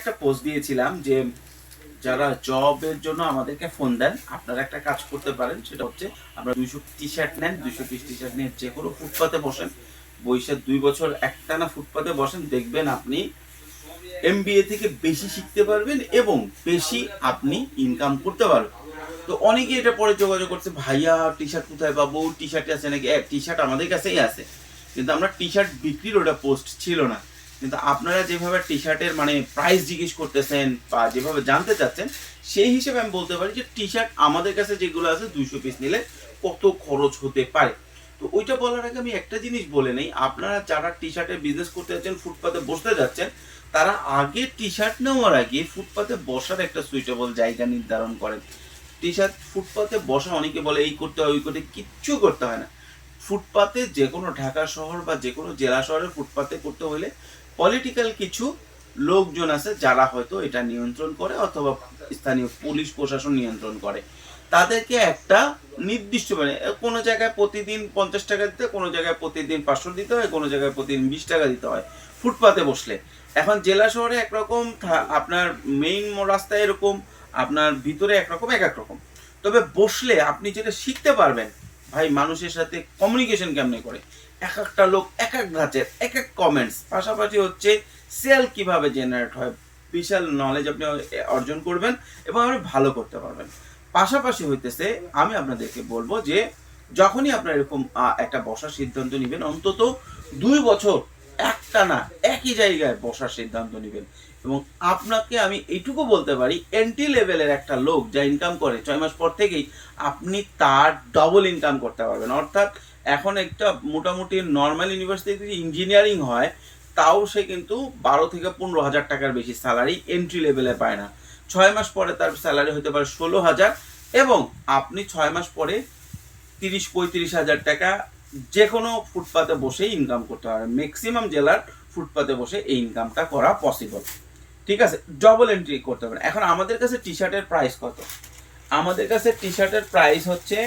একটা পোস্ট দিয়েছিলাম যে যারা জবের জন্য আমাদেরকে ফোন দেন, আপনারা একটা কাজ করতে পারেন, সেটা হচ্ছে আমরা দুইশো টি শার্ট নেন, দুইশো পিস টি শার্ট নিয়ে যে কোনো ফুটপাতে বসেন, বৈশাখ দুই বছর একটানা ফুটপাতে বসেন, দেখবেন আপনি এমবিএ থেকে বেশি শিখতে পারবেন এবং বেশি আপনি ইনকাম করতে পারবেন। তো অনেকে এটা পরে যোগাযোগ করছে, ভাইয়া টি শার্ট কোথায় পাবো? টি শার্ট আছে নাকি? টি শার্ট আমাদের কাছেই আছে। কিন্তু আমরা টি শার্ট বিক্রির ওটা পোস্ট ছিল না। কিন্তু আপনারা যেভাবে টি শার্টের মানে প্রাইস জিজ্ঞেস করতেছেন বা যেভাবে জানতে চাচ্ছেন, সেই হিসেবে আমি বলতে পারি যে টি শার্ট আমাদের কাছে যেগুলো আছে দুইশো পিস নিলে কত খরচ হতে পারে। তো ওইটা বলার আগে আমি একটা জিনিস বলে নেই, আপনারা যারা টি শার্টের বিজনেস করতে যাচ্ছেন ফুটপাতে বসতে যাচ্ছেন, তারা আগে টি শার্ট নেওয়ার আগে ফুটপাতে বসার একটা সুইটেবল জায়গা নির্ধারণ করেন। টি শার্ট ফুটপাতে বসা অনেকে বলে, এই করতে হয়, ওই করতে কিচ্ছু করতে হয় না। ফুটপাতে যে কোনো ঢাকা শহর বা যে কোনো জেলা শহরে ফুটপাতে করতে হলে পলিটিক্যাল কিছু লোকজন আছে যারা হয়তো এটা নিয়ন্ত্রণ করে অথবা স্থানীয় পুলিশ, প্রশাসন নিয়ন্ত্রণ করে। তাদেরকে একটা নির্দিষ্ট মানে কোনো জায়গায় প্রতিদিন পঞ্চাশ টাকা দিতে, কোনো জায়গায় প্রতিদিন পাঁচশো দিতে হয়, কোনো জায়গায় প্রতিদিন বিশ টাকা দিতে হয় ফুটপাতে বসলে। এখন জেলা শহরে একরকম আপনার মেইন রাস্তায় এরকম, আপনার ভিতরে একরকম, এক এক রকম। তবে বসলে আপনি যেটা শিখতে পারবেন, ভাই, মানুষের সাথে কমিউনিকেশন কেমনে করে? এক একটা লোক, এক এক ধাঁচের এক এক কমেন্টস পাশাপাশি হচ্ছে সেল কীভাবে জেনারেট হয়, বিশাল নলেজ আপনি অর্জন করবেন এবং আপনি ভালো করতে পারবেন। পাশাপাশি হইতেছে, আমি আপনাদেরকে বলব যে, যখনই আপনার এরকম একটা বসার সিদ্ধান্ত নেবেন, অন্তত দুই বছর একটা না, একই জায়গায় বসার সিদ্ধান্ত নেবেন। এবং আপনাকে আমি এইটুকু বলতে পারি এন্ট্রি লেভেলের একটা লোক যা ইনকাম করে ছয় মাস পর থেকেই, আপনি তার ডবল ইনকাম করতে পারবেন। অর্থাৎ এখন একটা মোটামুটি নর্মাল ইউনিভার্সিটিতে ইঞ্জিনিয়ারিং হয়, তাও সে কিন্তু বারো থেকে পনেরো হাজার টাকার বেশি স্যালারি এন্ট্রি লেভেলে পায় না। ছয় মাস পরে তার স্যালারি হতে পারে ষোলো হাজার এবং আপনি ছয় মাস পরে তিরিশ পঁয়ত্রিশ হাজার টাকা যে কোনো ফুটপাতে বসে ইনকাম করতে পারবেন ম্যাক্সিমাম জেলার ফুটপাতে বসে এই ইনকামটা করা পসিবল ঠিক আছে? ডবল এন্ট্রি করতে পারেন। এখন আমাদের কাছে টি শার্টের প্রাইস কত? আমাদের কাছে টি শার্টের প্রাইস হচ্ছে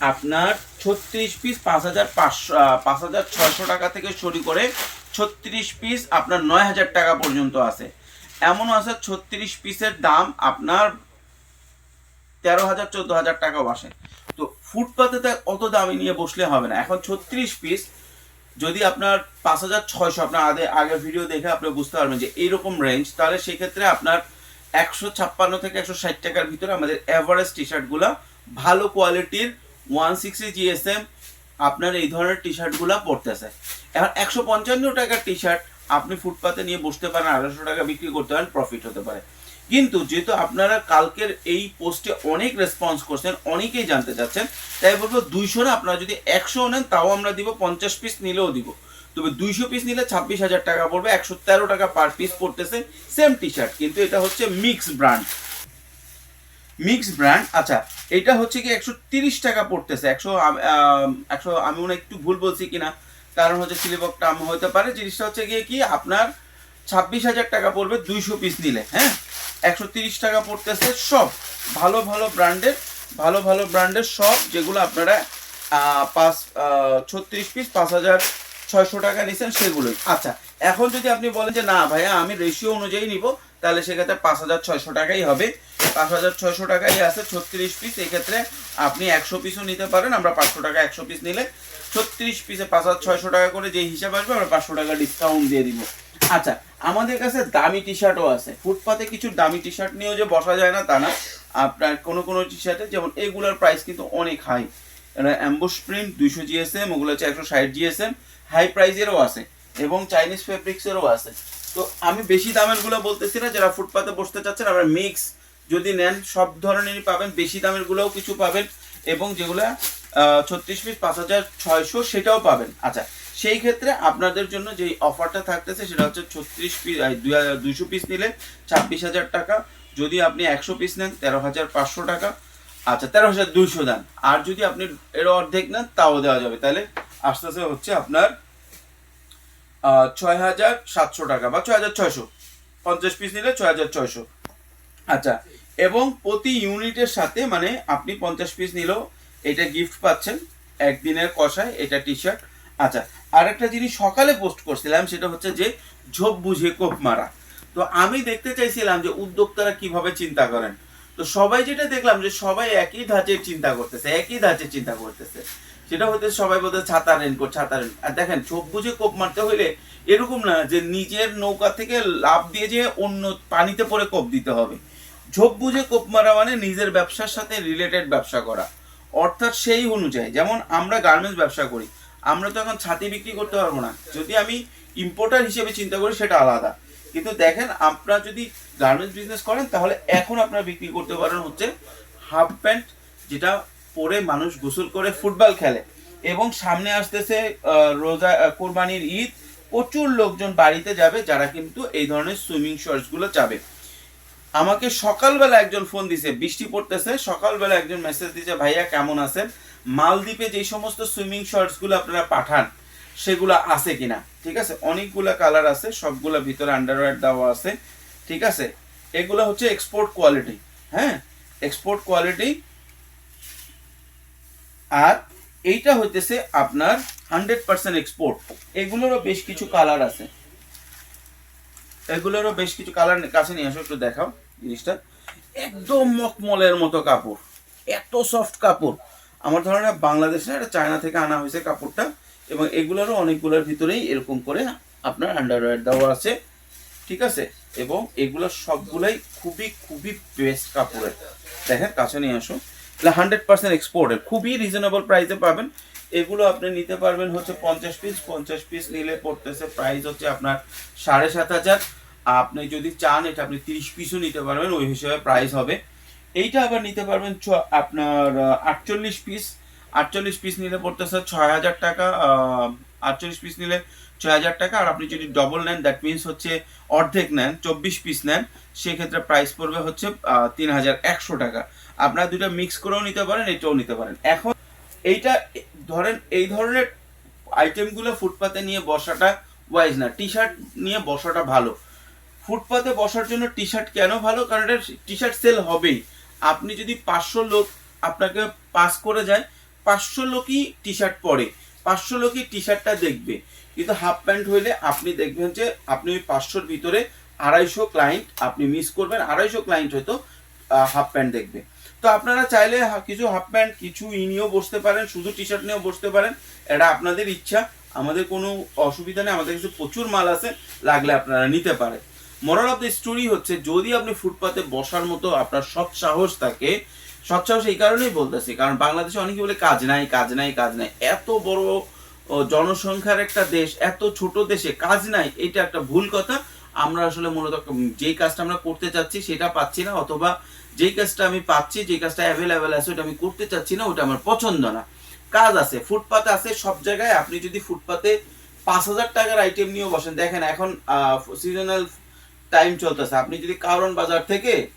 আপনার ছত্রিশ পিস পাঁচ হাজার পাঁচশো পাঁচ হাজার ছয়শো টাকা থেকে শুরু করে ছত্রিশ পিস আপনার নয় হাজার টাকা পর্যন্ত আছে। এমনও আছে ছত্রিশ পিসের দাম আপনার তেরো হাজার, চোদ্দ হাজার টাকাও আসে। তো ফুটপাতে তো অত দামি নিয়ে বসলে হবে না। এখন ছত্রিশ পিস যদি আপনার পাঁচ হাজার ছয়শো, আপনার আগে, আগের ভিডিও দেখে আপনি বুঝতে পারবেন যে এইরকম রেঞ্জ তাহলে সেক্ষেত্রে আপনার একশো ছাপ্পান্ন থেকে একশো ষাট টাকার ভিতরে আমাদের এভারেজ টি শার্টগুলো ভালো কোয়ালিটির ওয়ান সিক্সটি জিএসএম আপনার এই ধরনের টি শার্টগুলো পড়তেছে এখন একশো পঞ্চান্ন টাকার টি শার্ট আপনি ফুটপাতে নিয়ে বসতে পারেন, আড়াইশো টাকা বিক্রি করতে পারেন প্রফিট হতে পারে। কিন্তু যেহেতু আপনারা কালকের এই পোস্টে অনেক রেসপন্স করছেন, অনেকেই জানতে চাচ্ছেন, তাই বলব দুইশো না আপনারা যদি একশো নেন, তাও আমরা দিব পঞ্চাশ পিস নিলেও দিব। তবে দুইশো পিস নিলে ছাব্বিশ হাজার টাকা পড়বে, একশো তেরো টাকা পার পিস পড়তেছে সেম টি শার্ট কিন্তু এটা হচ্ছে মিক্স ব্র্যান্ড মিক্স ব্র্যান্ড। আচ্ছা এটা হচ্ছে কি একশো তিরিশ টাকা পড়তেছে। একশো একশো, আমি মনে একটু ভুল বলছি কিনা। কারণ হচ্ছে সিলেবকটা আমি হতে পারে। জিনিসটা হচ্ছে গিয়ে কি, আপনার ছাব্বিশ হাজার টাকা পড়বে দুইশো পিস নিলে হ্যাঁ? একশো তিরিশ টাকা পড়তেছে সব। ভালো ভালো ব্র্যান্ডের, ভালো ভালো ব্র্যান্ডের সব যেগুলো আপনারা পাঁচ ছত্রিশ পিস পাঁচ হাজার ছয়শো টাকা নিছেন সেগুলোই। আচ্ছা এখন যদি আপনি বলেন যে, না ভাইয়া, আমি রেশিও অনুযায়ী নিব তাহলে সেক্ষেত্রে পাঁচ হাজার ছয়শো টাকাই হবে। পাঁচ হাজার ছয়শো টাকাই আছে ছত্রিশ পিস এক্ষেত্রে আপনি একশো পিসও নিতে পারেন। আমরা পাঁচশো টাকা একশো পিস নিলে ছত্রিশ পিসে পাঁচ হাজার ছয়শো টাকা করে যে হিসাব আসবে, আমরা পাঁচশো টাকা ডিসকাউন্ট দিয়ে দিব। আচ্ছা আমাদের কাছে দামি টি শার্টও আছে। ফুটপাতে কিছু দামি টি শার্ট নিয়েও যে বসা যায় না, তা না। আপনার কোনো কোনো টি শার্টে যেমন এগুলোর প্রাইস কিন্তু অনেক হাই অ্যাম্বুশ প্রিন্ট দুইশো জিএসএম ওগুলো হচ্ছে একশো ষাট জিএসএম হাই প্রাইজেরও আছে এবং চাইনিজ ফেব্রিক্সেরও আছে। তো আমি বেশি দামেরগুলো বলতেছি না, যারা ফুটপাতে বসতে চাচ্ছেন আবার মিক্স যদি নেন, সব ধরনেরই পাবেন, বেশি দামের গুলোও কিছু পাবেন এবং যেগুলো ছত্রিশ পিস পাঁচ হাজার ছয়শো সেটাও পাবেন। আচ্ছা সেই ক্ষেত্রে আপনাদের জন্য যে অফারটা থাকতেছে, সেটা হচ্ছে ছত্রিশ পিস দুইশো পিস নিলে ছাব্বিশ হাজার টাকা। যদি আপনি একশো পিস নেন, তেরো হাজার পাঁচশো টাকা। আচ্ছা তেরো হাজার দুইশো দেন। আর যদি আপনি এর অর্ধেক নেন, তাও দেওয়া যাবে। তাহলে আস্তে আস্তে হচ্ছে আপনার ছয় হাজার সাতশো টাকা বা ছয় হাজার ছয়শো। পঞ্চাশ পিস নিলে ছয় হাজার ছয়শো। আচ্ছা এবং প্রতি ইউনিটের সাথে মানে আপনি পঞ্চাশ পিস নিলেও এটা গিফট পাচ্ছেন, একদিনের কষায় এটা টি শার্ট আচ্ছা আর একটা জিনিস সকালে পোস্ট করছিলাম, সেটা হচ্ছে যে ঝোপ বুঝে কোপ মারা। তো আমি দেখতে চাইছিলাম যে উদ্যোক্তারা কীভাবে চিন্তা করেন। তো সবাই যেটা দেখলাম যে সবাই একই ধাঁচের চিন্তা করতেছে, একই ধাঁচের চিন্তা করতেছে। সেটা হতে সবাই বলতে ছাতা রেনকোট ছাতা রেন আর দেখেন, চোখ বুঝে কোপ মারতে হইলে এরকম না যে নিজের নৌকা থেকে লাভ দিয়ে যে অন্য পানিতে পরে কোপ দিতে হবে। ঝোপ বুঝে কোপ মারা মানে নিজের ব্যবসার সাথে রিলেটেড ব্যবসা করা। অর্থাৎ সেই অনুযায়ী, যেমন আমরা গার্মেন্টস ব্যবসা করি, আমরা তো এখন ছাতি বিক্রি করতে পারব না। যদি আমি ইম্পোর্টার হিসেবে চিন্তা করি, সেটা আলাদা। কিন্তু দেখেন, আপনারা যদি গার্মেন্টস বিজনেস করেন, তাহলে এখন আপনারা বিক্রি করতে পারেন হচ্ছে হাফ প্যান্ট যেটা পরে মানুষ গোসল করে ফুটবল খেলে। এবং সামনে আসতেছে রোজা কোরবানির ঈদ। প্রচুর লোকজন বাড়িতে যাবে যারা কিন্তু এই ধরনের সুইমিং শর্টসগুলো চাবে। আমাকে সকালবেলা একজন ফোন দিছে, বৃষ্টি পড়তেছে, সকালবেলা একজন মেসেজ দিছে, ভাইয়া, কেমন আছেন? মালদ্বীপে যে সমস্ত সুইমিং শর্টসগুলো আপনারা পাঠান, সেগুলো আছে কিনা? ঠিক আছে? অনেকগুলা কালার আছে, সবগুলো ভিতরে আন্ডারওয়্যার দেওয়া আছে। ঠিক আছে? এগুলো হচ্ছে এক্সপোর্ট কোয়ালিটি হ্যাঁ? এক্সপোর্ট কোয়ালিটি আর এইটা হইতেছে আপনার হান্ড্রেড পার্সেন্ট এক্সপোর্ট এগুলোরও বেশ কিছু কালার আছে। এগুলোরও বেশ কিছু কালার কাছে নিয়ে আসো, একটু দেখাও জিনিসটা। একদম মকমলের মতো কাপড়, এত সফট কাপড়। আমার ধারণা বাংলাদেশে এটা চায়না থেকে আনা হয়েছে কাপড়টা এবং এগুলোরও অনেকগুলোর ভিতরেই এরকম করে আপনার আন্ডারওয়্যার দেওয়া আছে, ঠিক আছে? এবং এগুলো সবগুলাই খুবই খুবই বেস্ট কাপড়ের। দেখেন, কাছে নিয়ে আসো। হান্ড্রেড পার্সেন্ট এক্সপোর্টের খুবই রিজনেবল প্রাইসে পাবেন। এগুলো আপনি নিতে পারবেন হচ্ছে পঞ্চাশ পিস পঞ্চাশ পিস নিলে পড়তেছে প্রাইস হচ্ছে আপনার সাড়ে সাত হাজার। আপনি যদি চান এটা আপনি তিরিশ পিসও নিতে পারবেন, ওই হিসেবে প্রাইস হবে। এইটা আবার নিতে পারবেন আপনার আটচল্লিশ পিস আটচল্লিশ পিস নিলে পড়তেছে ছয় হাজার টাকা আটচল্লিশ পিস নিলে ছয় হাজার টাকা। আর আপনি যদি ডবল নেন দ্যাট মিনস হচ্ছে অর্ধেক নেন, চব্বিশ পিস নেন, সেক্ষেত্রে প্রাইস পড়বে হচ্ছে তিন হাজার একশো টাকা। আপনারা দুটো মিক্স করেও নিতে পারেন, এটাও নিতে পারেন। এখন এইটা, ধরেন এই ধরনের আইটেমগুলো ফুটপাতে নিয়ে বসাটা ওয়াইজ না। টি শার্ট নিয়ে বসাটা ভালো। ফুটপাতে বসার জন্য টি শার্ট কেন ভালো? কারণ এটা টি শার্ট সেল হবেই। আপনি যদি পাঁচশো লোক আপনাকে পাস করে যায়, পাঁচশো লোকই টি শার্ট পরে। পাঁচশো লোকই টি শার্টটা দেখবে। কিন্তু হাফ প্যান্ট হইলে আপনি দেখবেন যে আপনি ওই পাঁচশোর ভিতরে আড়াইশো ক্লায়েন্ট আপনি মিস করবেন। আড়াইশো ক্লায়েন্ট হয়তো হাফ প্যান্ট দেখবে। তো আপনারা চাইলে কিছু হাফ প্যান্ট কিছু ই নিয়েও বসতে পারেন, শুধু টি শার্ট নিয়েও বসতে পারেন। এটা আপনাদের ইচ্ছা, আমাদের কোনো অসুবিধা নেই, আমাদের কাছে প্রচুর মাল আছে, লাগলে আপনারা নিতে পারেন। মোরাল অফ দ্য স্টোরি হচ্ছে, যদি আপনি ফুটপাতে বসার মতো আপনার সৎ সাহস থাকে, সৎ সাহস এই কারণেই বলতেছি, কারণ বাংলাদেশে অনেকে বলে কাজ নাই কাজ নাই কাজ নাই। এত বড় জনসংখ্যার একটা দেশ, এত ছোট দেশে কাজ নাই, এটা একটা ভুল কথা। আমরা আসলে মূলত যেই কাজটা আমরা করতে চাচ্ছি সেটা পাচ্ছি না, অথবা যেই কাজটা আমি পাচ্ছি, যেই কাজটা অ্যাভেলেবেল আছে ওটা আমি করতে চাচ্ছি না, ওটা আমার পছন্দ না। কাজ আছে, ফুটপাতে আছে, সব জায়গায় আপনি যদি ফুটপাতে পাঁচ হাজার টাকার আইটেম নিয়েও বসেন, দেখেন এখন সিজনাল টাইম চলতেছে। আপনি যদি কারণ বাজার থেকে,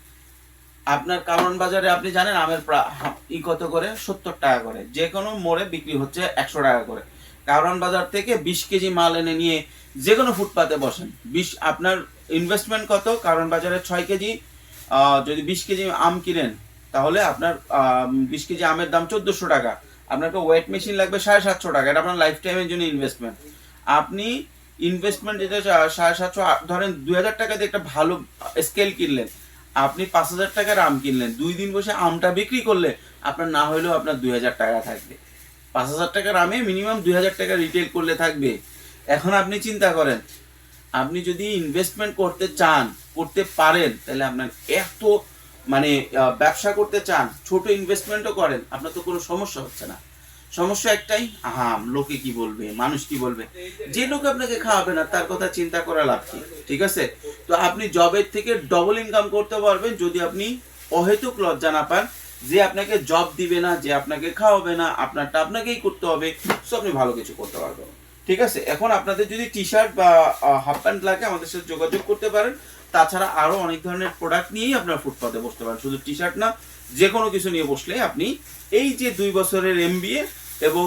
আপনার কারণ বাজারে আপনি জানেন আমের প্রা- ই কত করে? সত্তর টাকা করে। যে কোনো মোড়ে বিক্রি হচ্ছে একশো টাকা করে। কারণ বাজার থেকে বিশ কেজি মাল এনে নিয়ে যে কোনো ফুটপাতে বসেন। বিশ, আপনার ইনভেস্টমেন্ট কত? কারণ বাজারে ছয় কেজি যদি বিশ কেজি আম কিনেন, তাহলে আপনার বিশ কেজি আমের দাম চোদ্দোশো টাকা। আপনাকে ওয়েট মেশিন লাগবে সাড়ে সাতশো টাকা। এটা আপনার লাইফ টাইমের জন্য ইনভেস্টমেন্ট আপনি ইনভেস্টমেন্ট যেটা সাড়ে সাতশো ধরেন দুই হাজার টাকা দিয়ে একটা ভালো স্কেল কিনলেন। আপনি পাঁচ হাজার টাকার আম কিনলেন। দুই দিন বসে আমটা বিক্রি করলে আপনার না হলেও আপনার দুই হাজার টাকা থাকবে। পাঁচ হাজার টাকার আমে মিনিমাম দুই হাজার টাকা রিটেল করলে থাকবে। এখন আপনি চিন্তা করেন, আপনি যদি ইনভেস্টমেন্ট করতে চান, করতে পারেন, তাহলে আপনার এত মানে ব্যবসা করতে চান, ছোট ইনভেস্টমেন্টও করেন, আপনার তো কোনো সমস্যা হচ্ছে না। সমস্যা একটাই হাম লোকে কি বলবে, মানুষ কি বলবে? যে লোক আপনাকে খাওয়াবে না, তার কথা চিন্তা করা লাভ কি? ঠিক আছে? তো আপনি জবের থেকে ডবল ইনকাম করতে পারবেন, যদি আপনি অহেতুক লজ্জা না পান। যে আপনাকে জব দিবে না, যে আপনাকে খাওয়াবে না, আপনারটা আপনাকেই করতে হবে, সো আপনি ভালো কিছু করতে পারবেন। ঠিক আছে? এখন আপনাদের যদি টি শার্ট বা হাফ প্যান্ট লাগে, আমাদের সাথে যোগাযোগ করতে পারেন। তাছাড়া আরও অনেক ধরনের প্রোডাক্ট নিয়েই আপনার ফুটপাতে বসতে পারেন। শুধু টি শার্ট না যে কোনো কিছু নিয়ে বসলে আপনি এই যে দুই বছরের এমবিএ এবং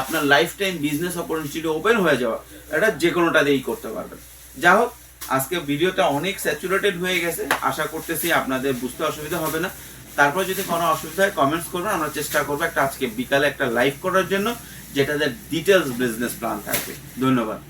আপনার life time business opportunity open হয়ে যাওয়া, এটা যে কোনোটা দিয়েই করতে পারবেন। যা হোক, আজকে ভিডিওটা অনেক স্যাচুরেটেড হয়ে গেছে। আশা করতেছি আপনাদের বুঝতে অসুবিধা হবে না। তারপর যদি কোনো অসুবিধা হয় কমেন্টস করবেন আমরা চেষ্টা করব একটা আজকে বিকালে একটা লাইভ করার জন্য, যেটাতে ডিটেলস বিজনেস প্ল্যান থাকবে। ধন্যবাদ।